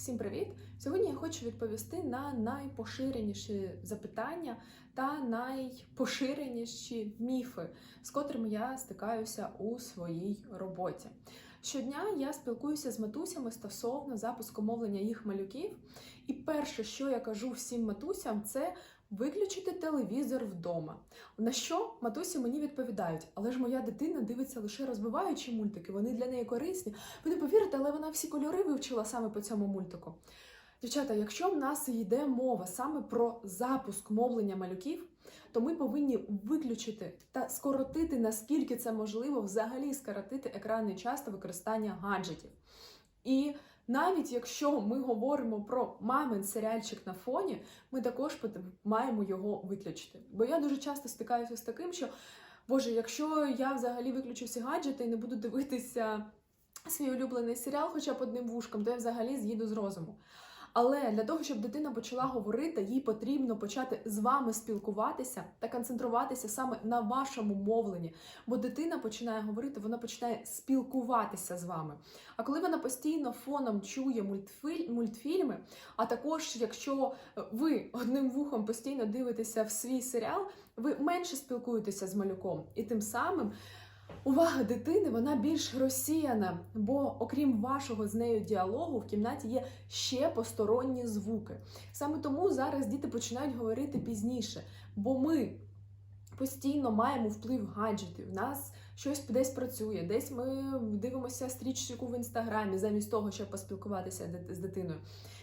Всім привіт! Сьогодні я хочу відповісти на найпоширеніші запитання та найпоширеніші міфи, з котрими я стикаюся у своїй роботі. Щодня я спілкуюся з матусями стосовно запуску мовлення їх малюків. І перше, що я кажу всім матусям, це виключити телевізор вдома. На що матусі мені відповідають, але ж моя дитина дивиться лише розвиваючі мультики, вони для неї корисні. Ви не повірите, але вона всі кольори вивчила саме по цьому мультику. Дівчата, якщо в нас йде мова саме про запуск мовлення малюків, то ми повинні виключити та скоротити, наскільки це можливо, взагалі скоротити екранний час та використання гаджетів. І навіть якщо ми говоримо про мамин серіальчик на фоні, ми також маємо його виключити. Бо я дуже часто стикаюся з таким, що Боже, якщо я взагалі виключу всі гаджети і не буду дивитися свій улюблений серіал, хоча б одним вушком, то я взагалі з'їду з розуму. Але для того, щоб дитина почала говорити, їй потрібно почати з вами спілкуватися та концентруватися саме на вашому мовленні. Бо дитина починає говорити, вона починає спілкуватися з вами. А коли вона постійно фоном чує мультфіль- мультфільми, а також якщо ви одним вухом постійно дивитеся в свій серіал, ви менше спілкуєтеся з малюком, і тим самим увага дитини вона більш розсіяна, бо окрім вашого з нею діалогу, в кімнаті є ще посторонні звуки. Саме тому зараз діти починають говорити пізніше, бо ми постійно маємо вплив гаджетів. В нас щось десь працює, десь ми дивимося стрічку в інстаграмі, замість того, щоб поспілкуватися з дитиною.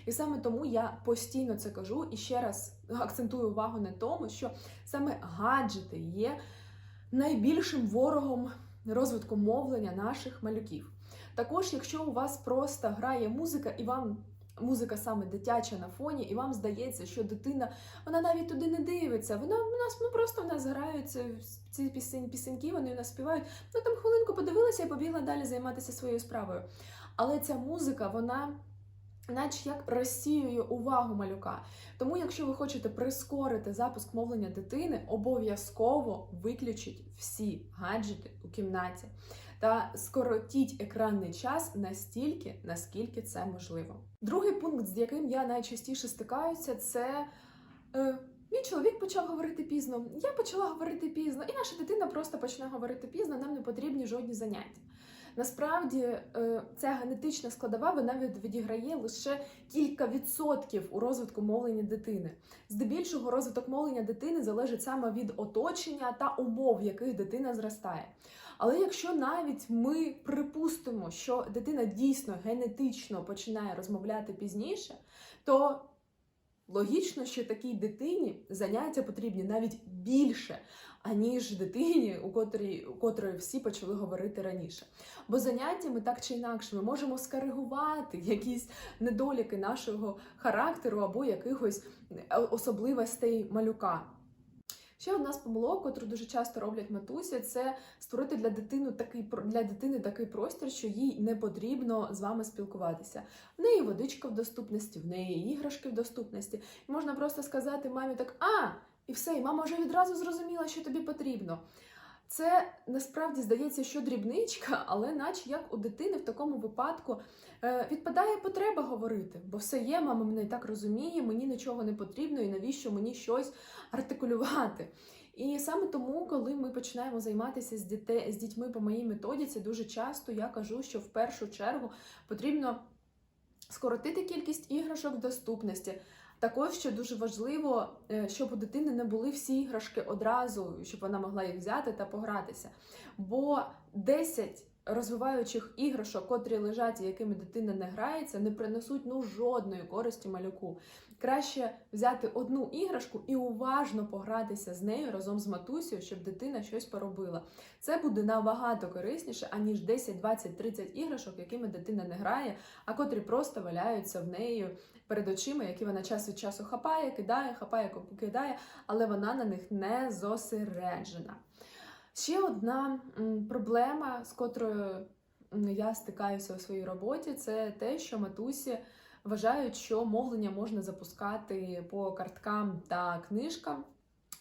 І саме тому я постійно це кажу і ще раз акцентую увагу на тому, що саме гаджети є найбільшим ворогом розвитку мовлення наших малюків. Також, якщо у вас просто грає музика, і вам музика саме дитяча на фоні, і вам здається, що дитина вона навіть туди не дивиться, вона у нас ну просто в нас граються ці пісень, пісеньки, вони у нас співають. Ну там хвилинку подивилася і побігла далі займатися своєю справою. Але ця музика, вона. Наче як розсіює увагу малюка. Тому, якщо ви хочете прискорити запуск мовлення дитини, обов'язково виключіть всі гаджети у кімнаті та скоротіть екранний час настільки, наскільки це можливо. Другий пункт, з яким я найчастіше стикаюся, це е, мій чоловік почав говорити пізно, я почала говорити пізно, і наша дитина просто почне говорити пізно, нам не потрібні жодні заняття. Насправді е, ця генетична складова вона відіграє лише кілька відсотків у розвитку мовлення дитини. Здебільшого розвиток мовлення дитини залежить саме від оточення та умов, в яких дитина зростає. Але якщо навіть ми припустимо, що дитина дійсно генетично починає розмовляти пізніше, то логічно, що такій дитині заняття потрібні навіть більше, аніж дитині, у котрій, у котрої всі почали говорити раніше. Бо заняття ми так чи інакше ми можемо скоригувати якісь недоліки нашого характеру або якихось е, особливостей малюка. Ще одна з помилок, котру дуже часто роблять матусі, це створити для дитини такий для дитини такий простір, що їй не потрібно з вами спілкуватися. В неї водичка в доступності, в неї іграшки в доступності. І можна просто сказати мамі так, а, і все, і мама вже відразу зрозуміла, що тобі потрібно. Це насправді здається, що дрібничка, але наче як у дитини в такому випадку е, відпадає потреба говорити, бо все є, мама мене і так розуміє, мені нічого не потрібно, і навіщо мені щось артикулювати. І саме тому, коли ми починаємо займатися з, дітей, з дітьми по моїй методіці, дуже часто я кажу, що в першу чергу потрібно скоротити кількість іграшок в доступності. Також ще дуже важливо, е, щоб у дитини не були всі іграшки одразу, щоб вона могла їх взяти та погратися. Бо 10 розвиваючих іграшок, котрі лежать і якими дитина не грається, не принесуть ну жодної користі малюку. Краще взяти одну іграшку і уважно погратися з нею разом з матусею, щоб дитина щось поробила. Це буде набагато корисніше, аніж 10, 20, 30 іграшок, якими дитина не грає, а котрі просто валяються в неї перед очима, які вона час від часу хапає, кидає, хапає, кидає, але вона на них не зосереджена. Ще одна проблема, з котрою я стикаюся у своїй роботі, це те, що матусі вважають, що мовлення можна запускати по карткам та книжкам.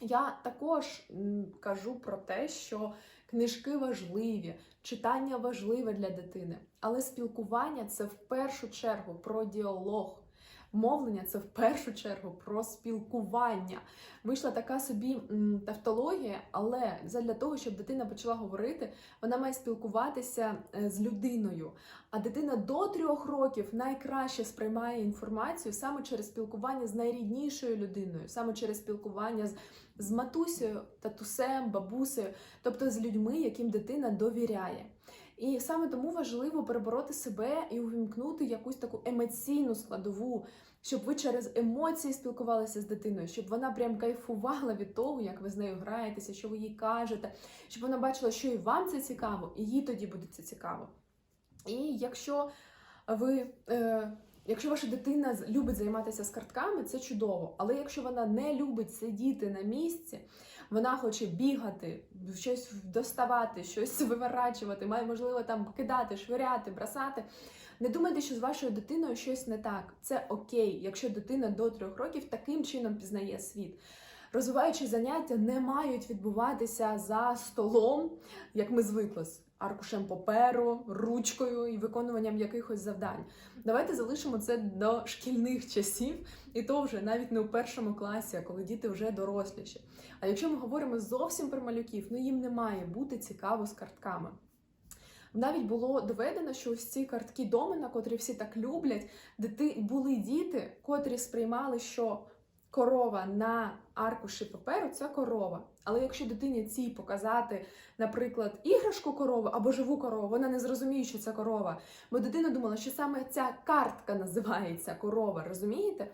Я також кажу про те, що книжки важливі, читання важливе для дитини, але спілкування це в першу чергу про діалог. Мовлення це в першу чергу про спілкування. Вийшла така собі тавтологія, але для того, щоб дитина почала говорити, вона має спілкуватися е, з людиною. А дитина до трьох років найкраще сприймає інформацію саме через спілкування з найріднішою людиною, саме через спілкування з, з матусею, татусем, бабусею, тобто з людьми, яким дитина довіряє. І саме тому важливо перебороти себе і увімкнути якусь таку емоційну складову, щоб ви через емоції спілкувалися з дитиною, щоб вона прям кайфувала від того, як ви з нею граєтеся, що ви їй кажете, щоб вона бачила, що і вам це цікаво, і їй тоді буде це цікаво. І якщо ви. Е, Якщо ваша дитина любить займатися з картками, це чудово. Але якщо вона не любить сидіти на місці, вона хоче бігати, щось доставати, щось виворачувати, має можливо там кидати, швиряти, бросати. Не думайте, що з вашою дитиною щось не так. Це окей, якщо дитина до трьох років таким чином пізнає світ. Розвиваючі заняття не мають відбуватися за столом, як ми звикли, аркушем паперу, ручкою і виконуванням якихось завдань. Давайте залишимо це до шкільних часів, і то вже навіть не у першому класі, а коли діти вже доросліші. А якщо ми говоримо зовсім про малюків, ну їм не має бути цікаво з картками. Навіть було доведено, що ось ці картки домина, котрі всі так люблять, дити... були діти, котрі сприймали, що корова на аркуші паперу це корова. Але якщо дитині цій показати, наприклад, іграшку корову або живу корову, вона не зрозуміє, що це корова. Бо дитина думала, що саме ця картка називається корова, розумієте?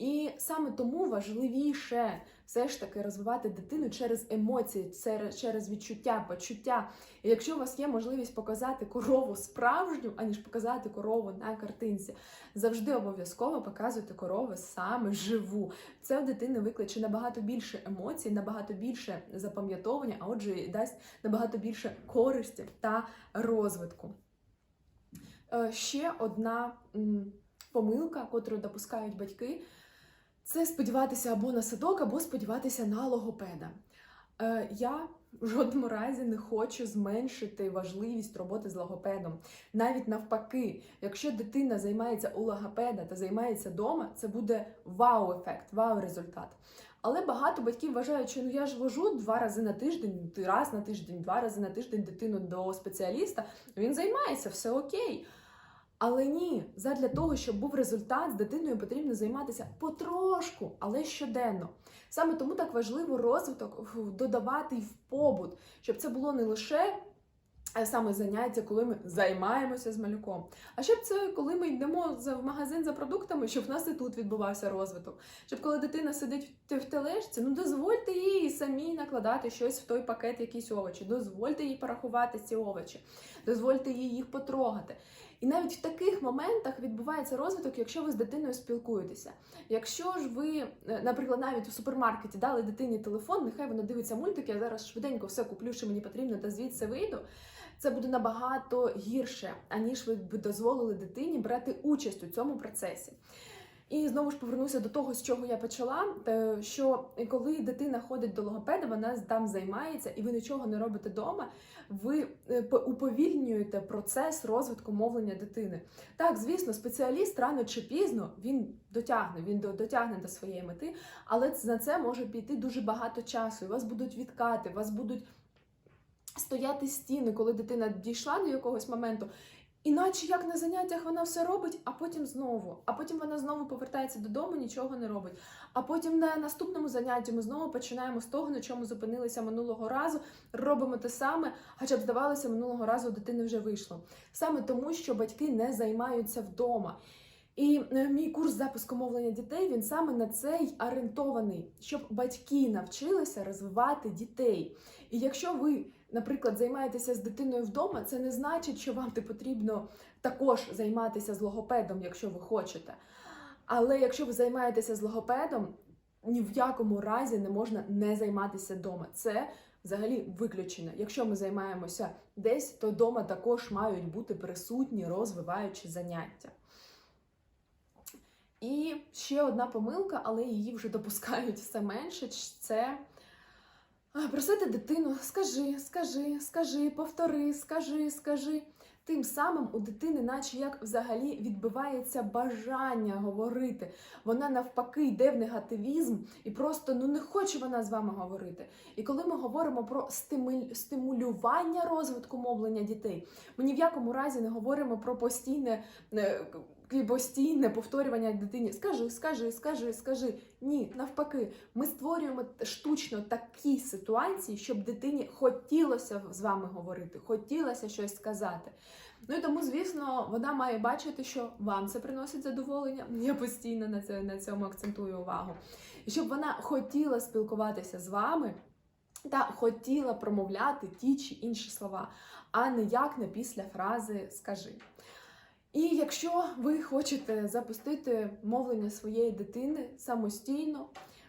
І саме тому важливіше все ж таки розвивати дитину через емоції, через відчуття, почуття. І якщо у вас є можливість показати корову справжню, аніж показати корову на картинці, завжди обов'язково показуйте корову саме живу. Це в дитини викличе набагато більше емоцій, набагато більше запам'ятовування, а отже, дасть набагато більше користі та розвитку. Е, Ще одна помилка, котру допускають батьки, це сподіватися або на садок, або сподіватися на логопеда. Е, Я в жодному разі не хочу зменшити важливість роботи з логопедом. Навіть навпаки, якщо дитина займається у логопеда та займається вдома, це буде вау-ефект, вау-результат. Але багато батьків вважають, що ну я ж вожу два рази на тиждень, раз на тиждень, два рази на тиждень дитину до спеціаліста. Він займається, все окей. Але ні, задля того, щоб був результат, з дитиною потрібно займатися потрошку, але щоденно. Саме тому так важливо розвиток додавати в побут, щоб це було не лише е, саме заняття, коли ми займаємося з малюком, а щоб це коли ми йдемо в магазин за продуктами, щоб в нас і тут відбувався розвиток. Щоб коли дитина сидить в тележці, ну дозвольте їй самій накладати щось в той пакет, якісь овочі, дозвольте їй порахувати ці овочі, дозвольте їй їх потрогати. І навіть в таких моментах відбувається розвиток, якщо ви з дитиною спілкуєтеся. Якщо ж ви, е, наприклад, навіть у супермаркеті дали дитині телефон, нехай вона дивиться мультики, я зараз швиденько все куплю, що мені потрібно, та звідси вийду. Це буде набагато гірше, аніж ви б дозволили дитині брати участь у цьому процесі. І знову ж повернуся до того, з чого я почала. Що коли дитина ходить до логопеда, вона там займається, і ви нічого не робите вдома, ви е, по- уповільнюєте процес розвитку мовлення дитини. Так, звісно, спеціаліст рано чи пізно він дотягне, він дотягне до своєї мети, але на це може піти дуже багато часу. І вас будуть відкати, вас будуть стояти стіни, коли дитина дійшла до якогось моменту. Іначе як на заняттях вона все робить, а потім знову. А потім вона знову повертається додому, нічого не робить. А потім на наступному занятті ми знову починаємо з того, на чому зупинилися минулого разу, робимо те саме, хоча б здавалося, минулого разу дитини вже вийшло. Саме тому, що батьки не займаються вдома. І е, мій курс запуску мовлення дітей він саме на це й орієнтований, щоб батьки навчилися розвивати дітей. І якщо ви, наприклад, займаєтеся з дитиною вдома, це не значить, що вам не потрібно також займатися з логопедом, якщо ви хочете. Але якщо ви займаєтеся з логопедом, ні в якому разі не можна не займатися вдома. Це взагалі виключено. Якщо ми займаємося десь, то вдома також мають бути присутні розвиваючі заняття. І ще одна помилка, але її вже допускають все менше. Це Просити дитину, скажи, скажи, скажи, повтори, скажи, скажи. Тим самим у дитини, наче як взагалі відбивається бажання говорити. Вона навпаки йде в негативізм і просто ну не хоче вона з вами говорити. І коли ми говоримо про стимулювання розвитку мовлення дітей, ми ні в якому разі не говоримо про постійне. Постійне повторювання дитині скажи, скажи, скажи, скажи. Ні, навпаки, ми створюємо штучно такі ситуації, щоб дитині хотілося з вами говорити, хотілося щось сказати. Ну і тому, звісно, вона має бачити, що вам це приносить задоволення. Я постійно на це на цьому акцентую увагу. І щоб вона хотіла спілкуватися з вами та хотіла промовляти ті чи інші слова, а не як не після фрази скажи. І якщо ви хочете запустити мовлення своєї дитини самостійно,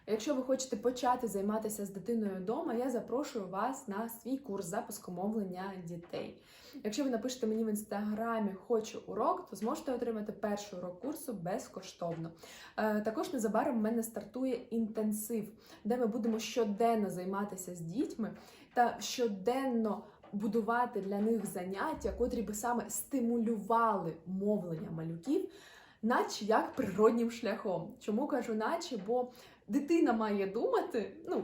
якщо ви хочете почати займатися з дитиною вдома, я запрошую вас на свій курс запуску мовлення дітей. Якщо ви напишете мені в інстаграмі хочу урок, то зможете отримати перший урок курсу безкоштовно. Е, Також незабаром в мене стартує інтенсив, де ми будемо щоденно займатися з дітьми та щоденно будувати для них заняття, котрі би саме стимулювали мовлення малюків, наче як природнім шляхом. Чому кажу наче? Бо дитина має думати, ну.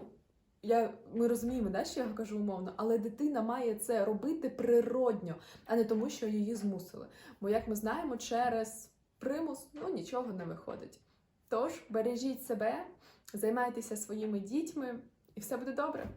Я, ми розуміємо, да, що я кажу умовно, але дитина має це робити природньо, а не тому, що її змусили. Бо, як ми знаємо, через примус ну, нічого не виходить. Тож бережіть себе, займайтеся своїми дітьми, і все буде добре.